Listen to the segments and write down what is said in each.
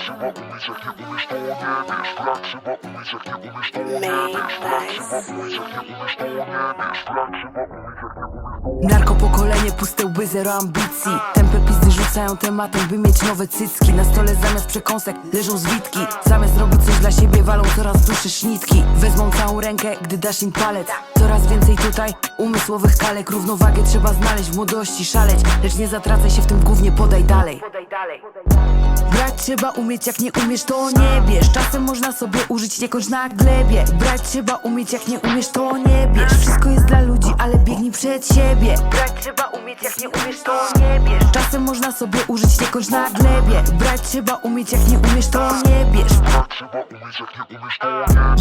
trzeba umieć, jak nie umiesz, to nie wiesz trzeba jak nie umiesz, to nie wiesz trzeba jak nie to nie wiesz trzeba jak nie to nie Narko pokolenie, puste zero ambicji. Tempę pizdy rzucają tematem, by mieć nowe cycki. Na stole zamiast przekąsek leżą zwitki. Zamiast robić coś dla siebie, walą coraz dłuższe sznitki. Wezmą całą rękę, gdy dasz im palec. Coraz więcej tutaj umysłowych kalek. Równowagę trzeba znaleźć, w młodości szaleć. Lecz nie zatracaj się w tym głównie, podaj dalej. Brać trzeba umieć, jak nie umiesz, to nie bierz. Czasem można sobie użyć, nie na glebie. Brać trzeba umieć, jak nie umiesz, to nie bierz. Wszystko jest dla ludzi, ale biegnij przed siebie. Brać trzeba umieć, jak nie umiesz, to nie sobie użyć, nie kończ na glebie. Brać trzeba umieć, jak nie umiesz, to nie bierz.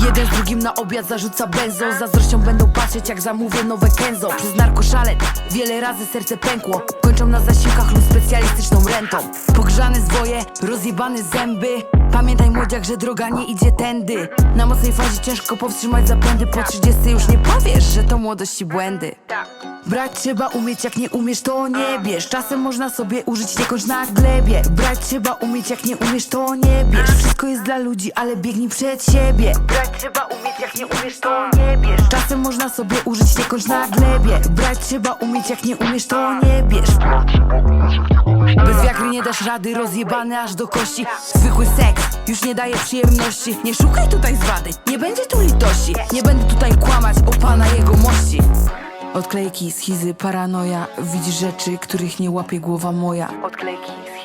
Jeden z drugim na obiad zarzuca benzo. Zazdrością będą patrzeć jak zamówię nowe kenzo. Przez narkoszalet wiele razy serce pękło. Kończą na zasiłkach lub specjalistyczną rentą. Pogrzane zwoje, rozjebane zęby Pamiętaj młodziak, że droga nie idzie tędy. Na mocnej fazie ciężko powstrzymać zapędy. Po 30 już nie powiesz, że to młodości błędy. Brać trzeba umieć, jak nie umiesz, to nie bierz. Czasem można sobie użyć, nie kończ na glebie. Brać trzeba umieć, jak nie umiesz, to nie bierz. Wszystko jest dla ludzi, ale biegnij przed siebie. Brać trzeba umieć, jak nie umiesz, to nie bierz. Czasem można sobie użyć, nie na glebie. Brać trzeba umieć, jak nie umiesz, to nie bierz Bez wiagry nie dasz rady, rozjebany aż do kości. Zwykły seks już nie daje przyjemności. Nie szukaj tutaj zwady, nie będzie tu litości. Nie będę tutaj kłamać o pana jego mości. Odklejki, schizy, paranoja. Widzisz rzeczy, których nie łapie głowa moja. Odklejki, schizy,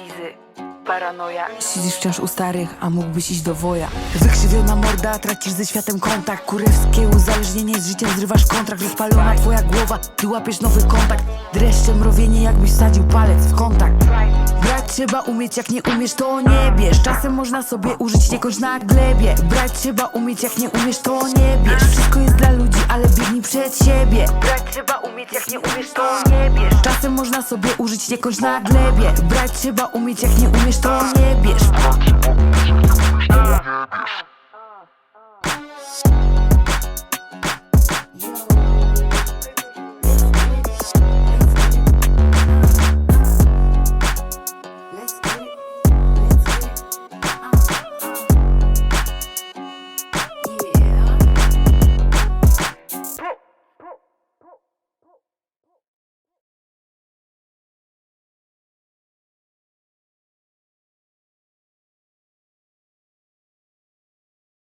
paranoja. Siedzisz wciąż u starych, a mógłbyś iść do woja. Wykrzywiona morda, tracisz ze światem kontakt. Kurewskie uzależnienie, z życiem zrywasz kontrakt. Rozpalona twoja głowa, ty łapiesz nowy kontakt. Dreszcze mrowienie, jakbyś sadził palec w kontakt. Brać trzeba umieć, jak nie umiesz, to nie bierz. Czasem można sobie użyć, nie na glebie. Brać trzeba umieć, jak nie umiesz, to nie bierz. Wszystko jest dla ludzi, ale biegnij przed siebie. Brać trzeba umieć, jak nie umiesz, to nie bierz. Czasem można sobie użyć, kończ na glebie. Brać trzeba umieć, jak nie umiesz, to nie bierz